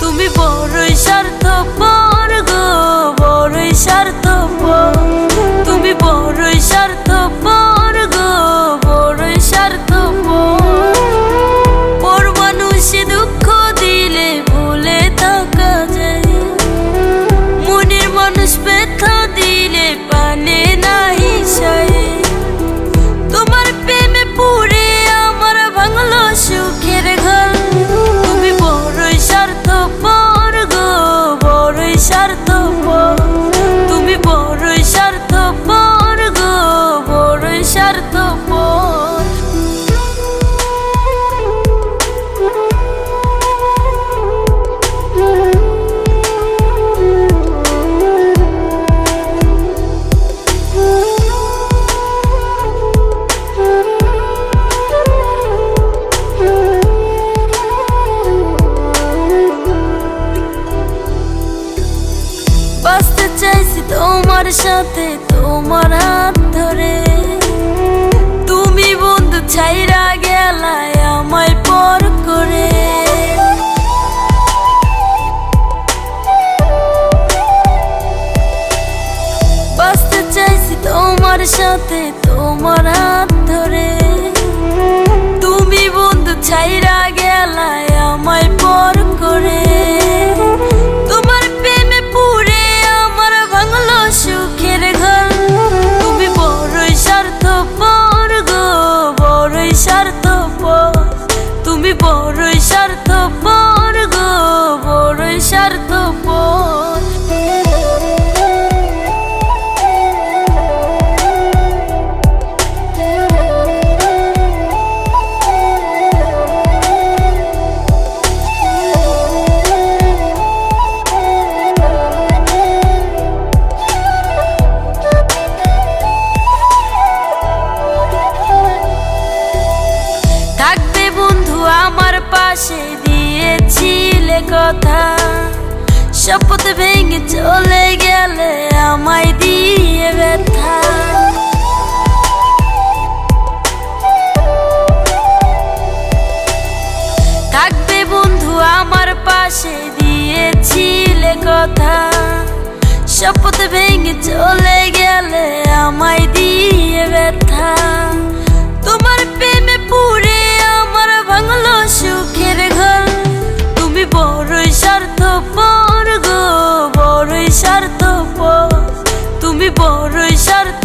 তুমি বড়ই স্বার্থপর গো বড়ই স্বার্থপর। তোমার সাথে তোমার হাত ধরে তুমি বন্ধু ছাইরা গেলায় আমায় পর করে। বাঁচতে চাইছি তোমার সাথে তোমার হাত পাশে দিয়েছিলে কথা। শপথ ভেঙে চলে গেলে আমায় দিয়ে ব্যথা। থাকবে বন্ধু আমার পাশে দিয়েছিলে কথা। শপথ ভেঙে চলে গেলে আমায় দিয়ে পুরুষার্থ